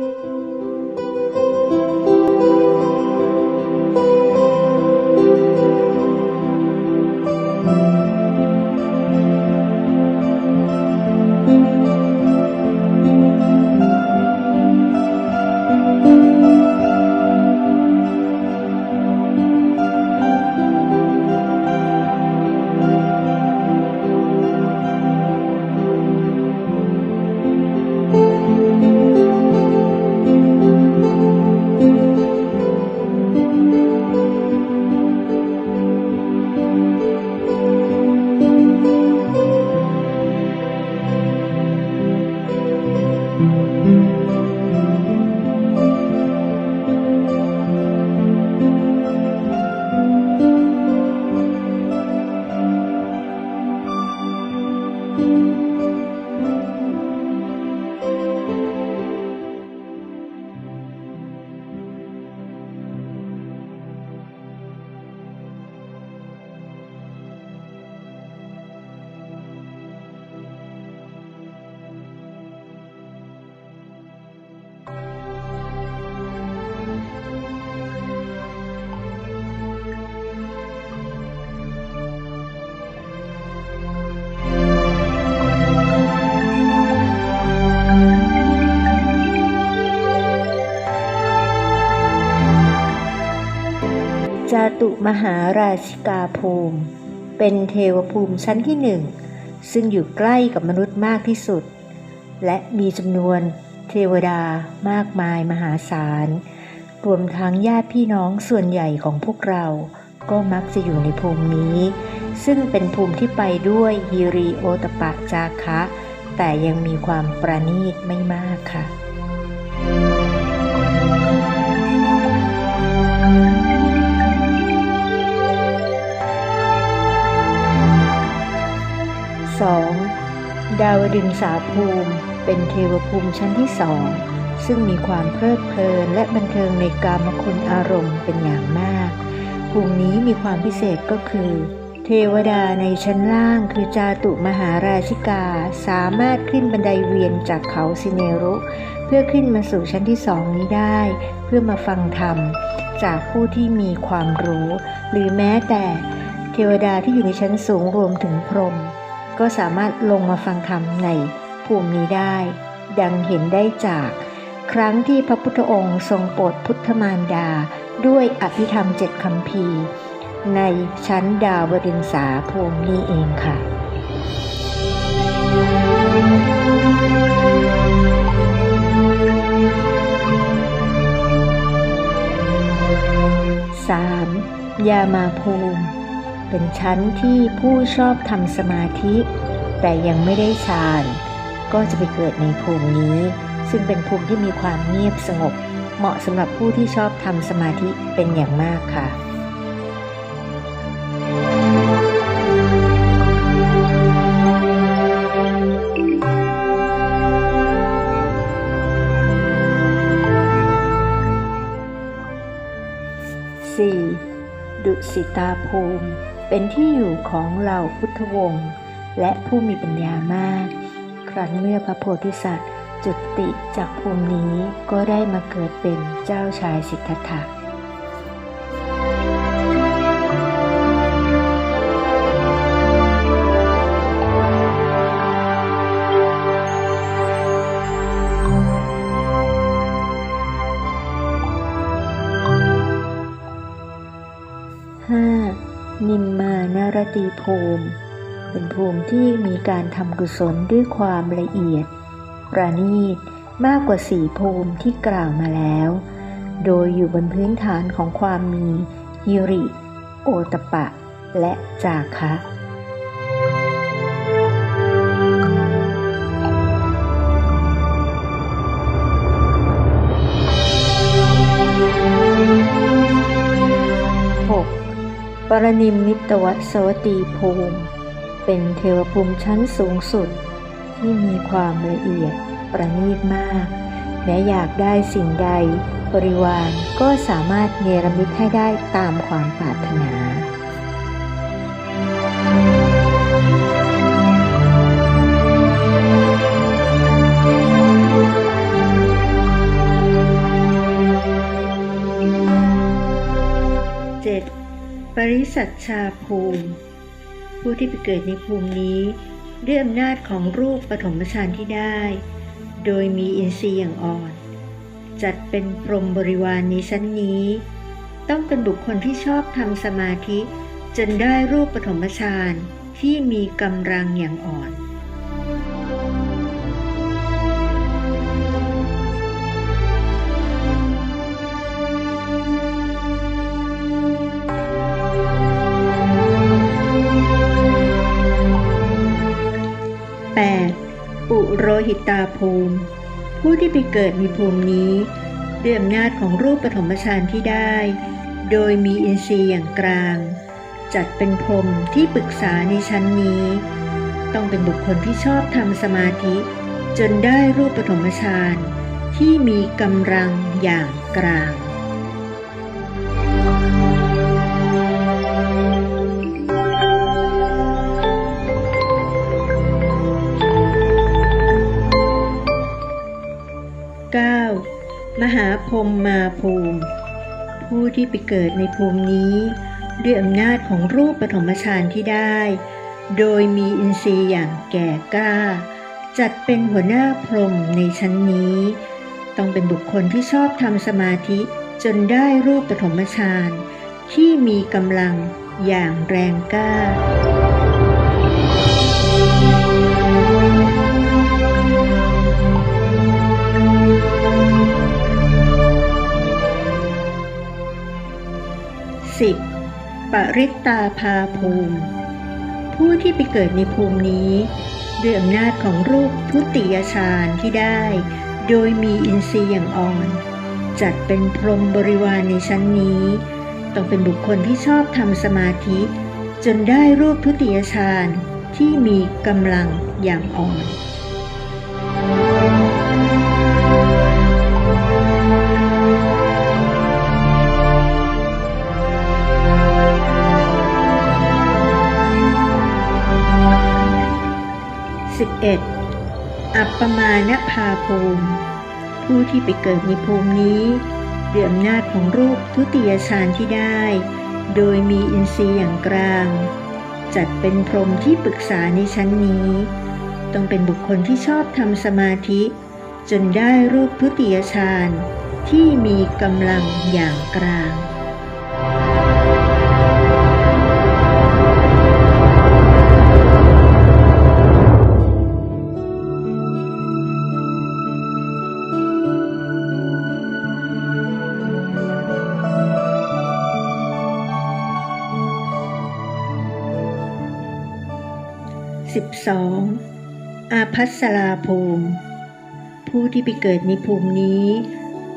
จ ตุมหาราชิกาภูมิ เป็นเทวภูมิชั้นที่หนึ่ง ซึ่งอยู่ใกล้กับมนุษย์มากที่สุด และมีจำนวนเทวดามากมายมหาศาล รวมทั้งญาติพี่น้องส่วนใหญ่ของพวกเรา ก็มักจะอยู่ในภูมินี้ ซึ่งเป็นภูมิที่ไปด้วยฮิริโอตปะจาคะ แต่ยังมีความประณีตไม่มากค่ะ 2. ดาวดึงสาภูมิ เป็นเทวภูมิชั้นที่สองซึ่งมีความเพลิดเพลินและบันเทิงในกามคุณอารมณ์เป็นอย่างมาก ภูมินี้มีความพิเศษก็คือ เทวดาในชั้นล่างคือจาตุมหาราชิกาสามารถขึ้นบันไดเวียนจากเขาสิเนรุ เพื่อขึ้นมาสู่ชั้นที่สองนี้ได้ เพื่อมาฟังธรรม จากผู้ที่มีความรู้ หรือแม้แต่ เทวดาที่อยู่ในชั้นสูงรวมถึงพรหม ก็สามารถลงมาฟังธรรมในภูมินี้ได้ ดังเห็นได้จาก ครั้งที่พระพุทธองค์ทรงโปรดพุทธมารดาด้วยอภิธรรมเจ็ดคำพีในชั้นดาวดึงสาภูมินี้เองค่ะ 3. ยามาภูมิ เป็นชั้นที่ผู้ชอบทำสมาธิ แต่ยังไม่ได้ฌานก็จะไปเกิดในภูมินี้ ซึ่งเป็นภูมิที่มีความเงียบสงบ เหมาะสำหรับผู้ที่ชอบทำสมาธิเป็นอย่างมากค่ะ 4. ดุสิตาภูมิ เป็นที่อยู่ของเหล่าพุทธวงศ์และผู้มีปัญญามาก ครั้นเมื่อพระโพธิสัตว์ จุติจากภูมินี้ก็ได้มาเกิดเป็นเจ้าชายสิทธัตถะ 5. นิมมานารตีภูมิ เป็นภูมิที่มีการทำกุศลด้วยความละเอียด ประณีตมากกว่าสี่ภูมิที่กล่าวมาแล้ว โดยอยู่บนพื้นฐานของความมีฮิริ โอตปะ และจาคะ ปรนิมมิตวสวตีภูมิ เป็นเทวภูมิชั้นสูงสุด ที่มีความละเอียดประณีตมาก แม้อยากได้สิ่งใดบริวารก็สามารถเนรมิตให้ได้ตามความปรารถนา สัชชาภูมิ ผู้ที่ไปเกิดในภูมินี้ด้วยอำนาจของรูปปฐมฌานที่ได้ โดยมีอินทรีย์อย่างอ่อน จัดเป็นพรหมบริวารในชั้นนี้ ต้องเป็นบุคคลที่ชอบทำสมาธิ จนได้รูปปฐมฌานที่มีกำลังอย่างอ่อน โรหิตาภูมิ ผู้ที่ไปเกิดในภูมินี้ด้วยอำนาจของรูปปฐมฌานที่ได้ โดยมีอินทรีย์อย่างกลาง จัดเป็นพรมที่ปรึกษาในชั้นนี้ ต้องเป็นบุคคลที่ชอบทำสมาธิ จนได้รูปปฐมฌานที่มีกำลังอย่างกลาง มหาพรมมาภูมิ ผู้ที่ไปเกิดในภูมินี้ ด้วยอำนาจของรูปปฐมฌานที่ได้ โดยมีอินทรีย์อย่างแก่กล้า จัดเป็นหัวหน้าพรมในชั้นนี้ ต้องเป็นบุคคลที่ชอบทำสมาธิจนได้รูปปฐมฌานที่มีกำลังอย่างแรงกล้า 10. ปริตตาภาภูมิ ผู้ที่ไปเกิดในภูมินี้ด้วยอำนาจของรูปทุติยฌานที่ได้ โดยมีอินทรีย์อย่างอ่อน จัดเป็นพรหมบริวารในชั้นนี้ ต้องเป็นบุคคลที่ชอบทำสมาธิ จนได้รูปทุติยฌานที่มีกำลังอย่างอ่อน ปปมาณภาภูมิ ผู้ที่ไปเกิดในภูมินี้ด้วยอำนาจของรูปทุติยฌานที่ได้ โดยมีอินทรีย์อย่างกลาง จัดเป็นพรหมที่ปรึกษาในชั้นนี้ ต้องเป็นบุคคลที่ชอบทำสมาธิ จนได้รูปทุติยฌานที่มีกำลังอย่างกลาง 12. อาพัสราภูมิ ผู้ที่ไปเกิดในภูมินี้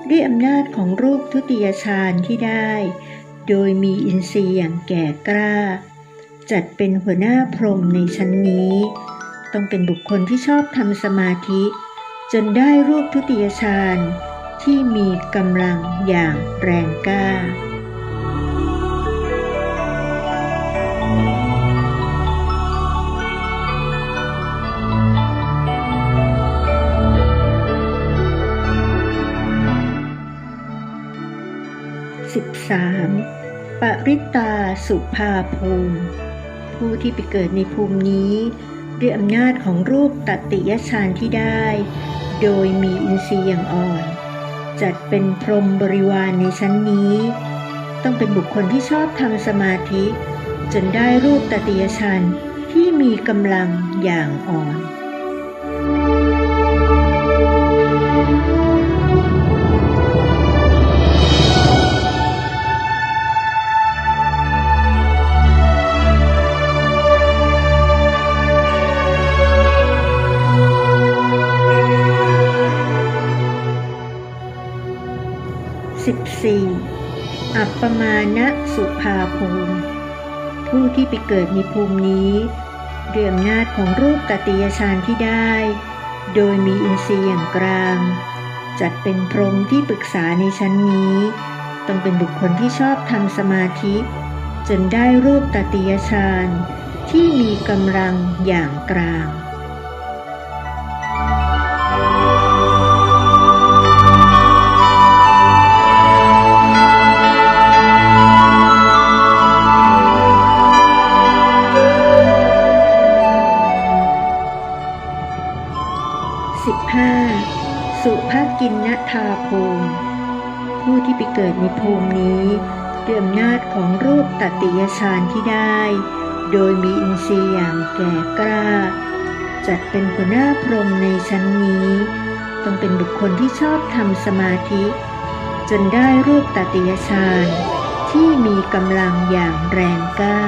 ด้วยอำนาจของรูปทุติยฌานที่ได้ โดยมีอินทรีย์อย่างแก่กล้า จัดเป็นหัวหน้าพรหมในชั้นนี้ ต้องเป็นบุคคลที่ชอบทำสมาธิ จนได้รูปทุติยฌานที่มีกำลังอย่างแรงกล้า 3. ปริตตาสุภาภูมิ ผู้ที่ไปเกิดในภูมินี้ด้วยอำนาจของรูปตติยฌานที่ได้ โดยมีอินทรีย์อย่างอ่อน จัดเป็นพรหมบริวารในชั้นนี้ ต้องเป็นบุคคลที่ชอบทำสมาธิ จนได้รูปตติยฌานที่มีกำลังอย่างอ่อน 14. อัปปมาณสุภาภูมิผู้ที่ไปเกิดในภูมินี้ด้วยอำนาจของรูปตติยฌานที่ได้ โดยมีอินทรีย์อย่างกลาง จัดเป็นพรหมที่ปรึกษาในชั้นนี้ต้องเป็นบุคคลที่ชอบทำสมาธิ จนได้รูปตติยฌานที่มีกำลังอย่างกลาง กินนทาภูมิ ผู้ที่ไปเกิดในภูมินี้ด้วยอำนาจของรูปตติยฌานที่ได้ โดยมีอินทรีย์อย่างแก่กล้า จัดเป็นหัวหน้าพรหมในชั้นนี้ ต้องเป็นบุคคลที่ชอบทำสมาธิ จนได้รูปตติยฌานที่มีกำลังอย่างแรงกล้า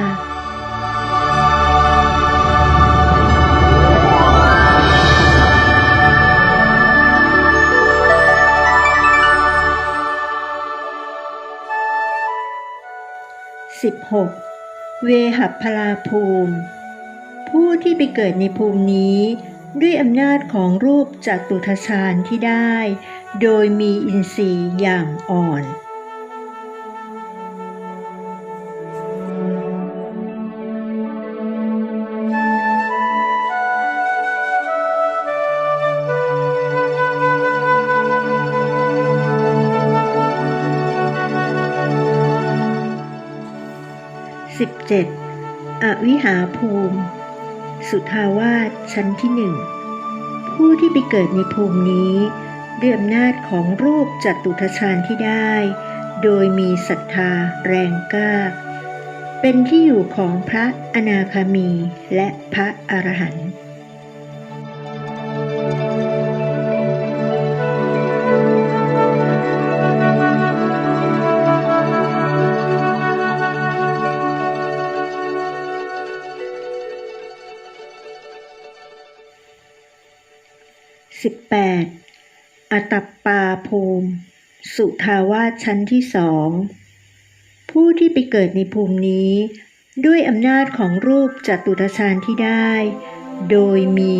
16. เวหัพพลาภูมิ ผู้ที่ไปเกิดในภูมินี้ ด้วยอำนาจของรูปจัตุทชานที่ได้ โดยมีอินทรีย์อย่างอ่อน 17. อวิหาภูมิ สุทาวาสชั้นที่หนึ่งผู้ที่ไปเกิดในภูมินี้ด้วยอำนาจของรูปจัตุทชาญที่ได้ โดยมีศรัทธาแรงกล้า เป็นที่อยู่ของพระอนาคามีและพระอรหันต์ สุทาวาสชั้นที่สอง ผู้ที่ไปเกิดในภูมินี้ ด้วยอำนาจของรูปจัตุตฌานที่ได้ โดยมี